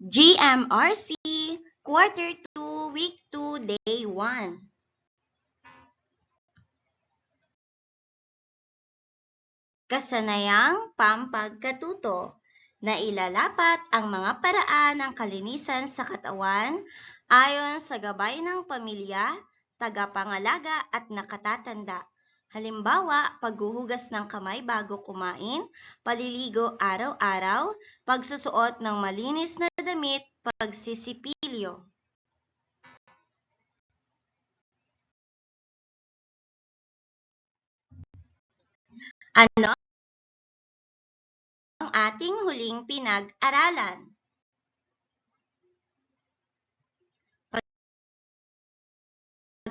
GMRC Quarter 2, Week 2, Day 1. Kasanayang pampagkatuto na ilalapat ang mga paraan ng kalinisan sa katawan ayon sa gabay ng pamilya, tagapangalaga at nakatatanda. Halimbawa, paghuhugas ng kamay bago kumain, paliligo araw-araw, pagsusuot ng malinis na damit, pagsisipilyo. Ano ang ating huling pinag-aralan?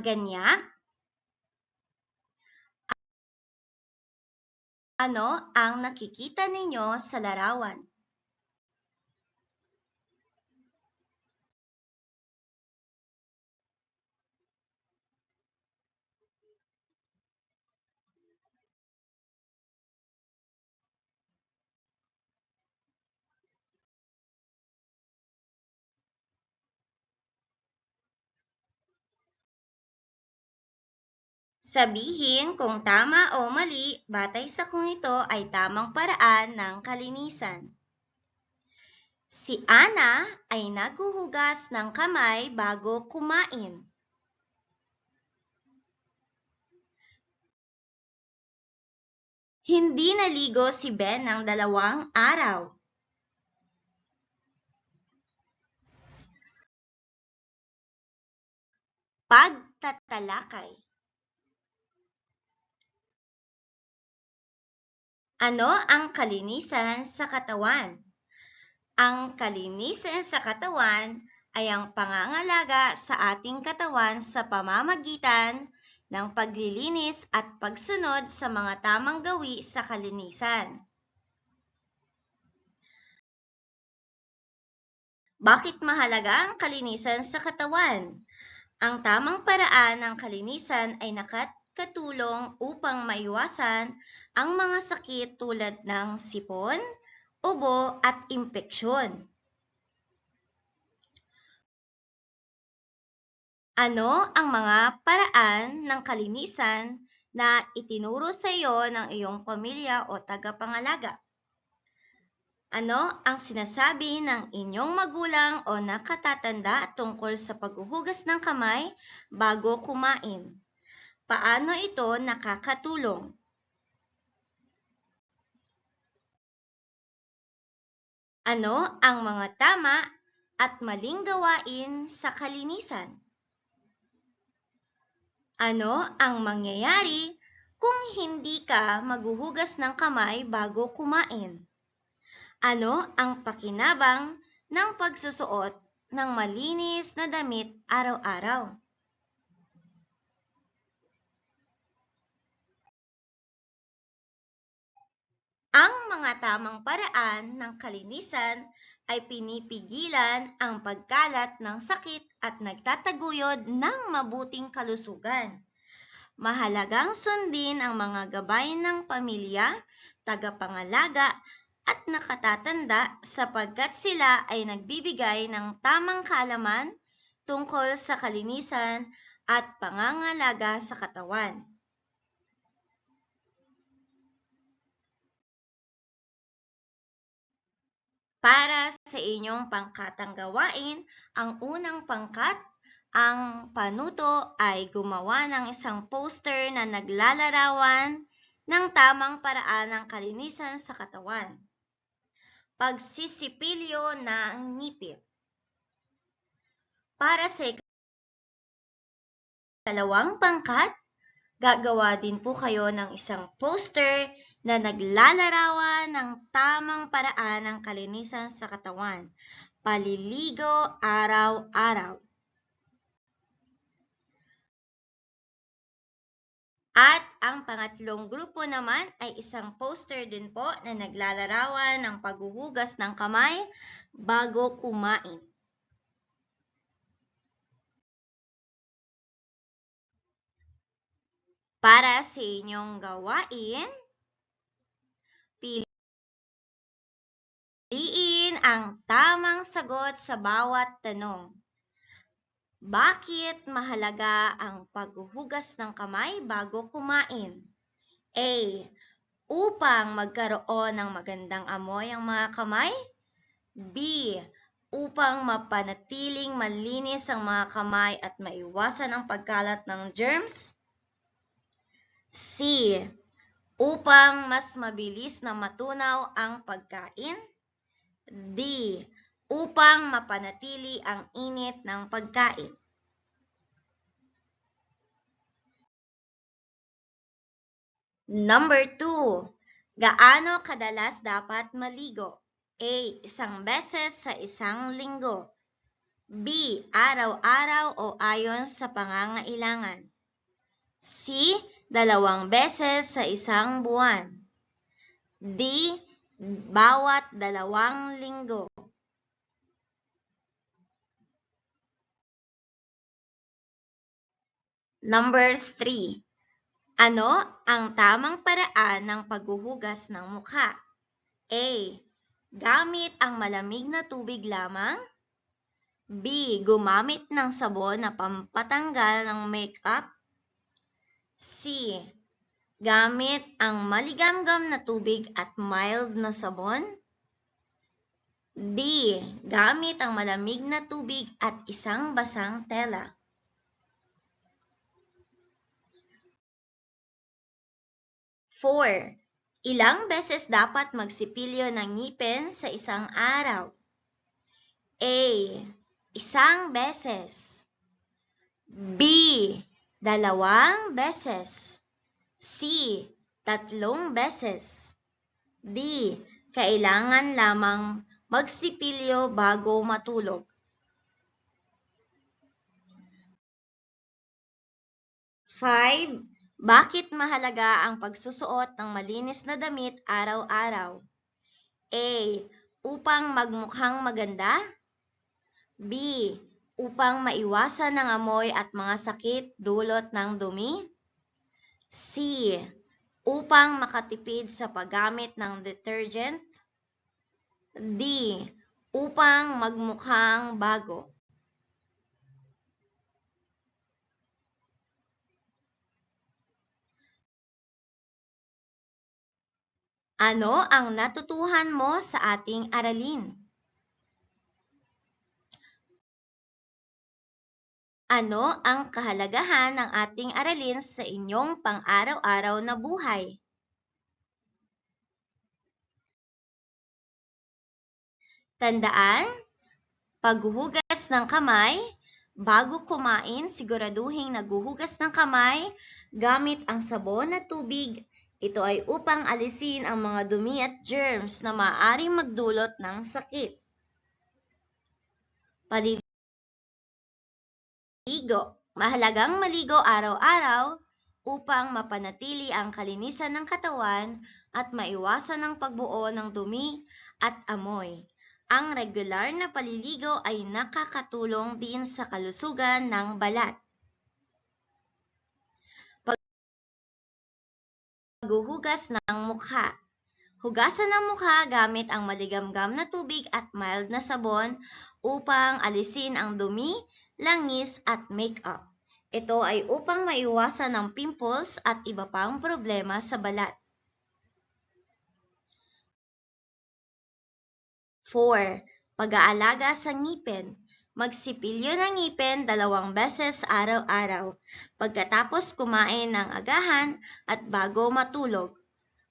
Ganyak? Ano ang nakikita ninyo sa larawan? Sabihin kung tama o mali batay sa kung ito ay tamang paraan ng kalinisan. Si Ana ay naghuhugas ng kamay bago kumain. Hindi naligo si Ben ng dalawang araw. Pagtatalakay Ano ang kalinisan sa katawan? Ang kalinisan sa katawan ay ang pangangalaga sa ating katawan sa pamamagitan ng paglilinis at pagsunod sa mga tamang gawi sa kalinisan. Bakit mahalaga ang kalinisan sa katawan? Ang tamang paraan ng kalinisan ay nakatulong upang maiwasan ang mga sakit tulad ng sipon, ubo at impeksyon. Ano ang mga paraan ng kalinisan na itinuro sa iyo ng iyong pamilya o tagapangalaga? Ano ang sinasabi ng inyong magulang o nakatatanda tungkol sa paghuhugas ng kamay bago kumain? Paano ito nakakatulong? Ano ang mga tama at maling gawain sa kalinisan? Ano ang mangyayari kung hindi ka maghuhugas ng kamay bago kumain? Ano ang pakinabang ng pagsusuot ng malinis na damit araw-araw? Ang mga tamang paraan ng kalinisan ay pinipigilan ang pagkalat ng sakit at nagtataguyod ng mabuting kalusugan. Mahalagang sundin ang mga gabay ng pamilya, tagapangalaga at nakatatanda sapagkat sila ay nagbibigay ng tamang kaalaman tungkol sa kalinisan at pangangalaga sa katawan. Para sa inyong pangkatang gawain, ang unang pangkat, ang panuto ay gumawa ng isang poster na naglalarawan ng tamang paraan ng kalinisan sa katawan. Pagsisipilyo ng ngipin. Para sa dalawang pangkat, gagawa din po kayo ng isang poster na naglalarawan ng tamang paraan ng kalinisan sa katawan. Paliligo araw-araw. At ang pangatlong grupo naman ay isang poster din po na naglalarawan ng paghuhugas ng kamay bago kumain. Para sa inyong gawain, ang tamang sagot sa bawat tanong? Bakit mahalaga ang paghuhugas ng kamay bago kumain? A. Upang magkaroon ng magandang amoy ang mga kamay. B. Upang mapanatiling malinis ang mga kamay at maiwasan ang pagkalat ng germs. C. Upang mas mabilis na matunaw ang pagkain. D. Upang mapanatili ang init ng pagkain. Number 2. Gaano kadalas dapat maligo? A. Isang beses sa isang linggo. B. Araw-araw o ayon sa pangangailangan. C. Dalawang beses sa isang buwan. D. Bawat dalawang linggo. Number 3. Ano ang tamang paraan ng paghuhugas ng mukha? A. Gamit ang malamig na tubig lamang. B. Gumamit ng sabon na pampatanggal ng makeup. C. Gamit ang maligamgam na tubig at mild na sabon. D. Gamit ang malamig na tubig at isang basang tela. Four. Ilang beses dapat magsipilyo ng ngipin sa isang araw? A. Isang beses. B. Dalawang beses. C. Tatlong beses. D. Kailangan lamang magsipilyo bago matulog. Five. Bakit mahalaga ang pagsusuot ng malinis na damit araw-araw? A. Upang magmukhang maganda. B. Upang maiwasan ng amoy at mga sakit dulot ng dumi. C. Upang makatipid sa paggamit ng detergent. D. Upang magmukhang bago. Ano ang natutuhan mo sa ating aralin? Ano ang kahalagahan ng ating aralin sa inyong pang-araw-araw na buhay? Tandaan, paghuhugas ng kamay, bago kumain, siguraduhin naghuhugas ng kamay gamit ang sabon at tubig ito ay upang alisin ang mga dumi at germs na maaaring magdulot ng sakit. Paliligo. Mahalagang maligo araw-araw upang mapanatili ang kalinisan ng katawan at maiwasan ang pagbuo ng dumi at amoy. Ang regular na paliligo ay nakakatulong din sa kalusugan ng balat. Paghuhugas ng mukha. Hugasan ang mukha gamit ang maligamgam na tubig at mild na sabon upang alisin ang dumi, langis at makeup. Ito ay upang maiwasan ang pimples at iba pang problema sa balat. 4. Pag-aalaga sa ngipin. Magsipilyo ng ngipin dalawang beses araw-araw, pagkatapos kumain ng agahan at bago matulog.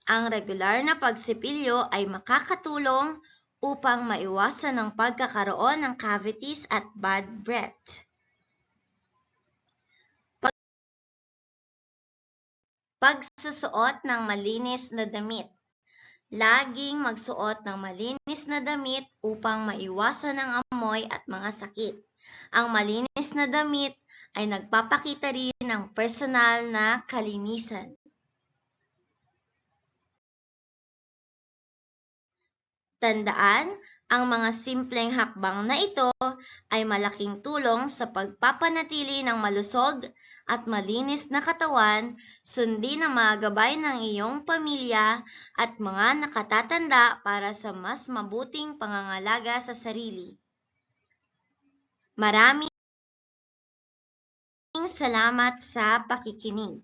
Ang regular na pagsipilyo ay makakatulong upang maiwasan ang pagkakaroon ng cavities at bad breath. Pagsusuot ng malinis na damit. Laging magsuot ng malinis na damit upang maiwasan ang amoy at mga sakit. Ang malinis na damit ay nagpapakita rin ng personal na kalinisan. Tandaan, Ang mga simpleng hakbang na ito ay malaking tulong sa pagpapanatili ng malusog at malinis na katawan, sundin ang mga gabay ng iyong pamilya at mga nakatatanda para sa mas mabuting pangangalaga sa sarili. Maraming salamat sa pakikinig.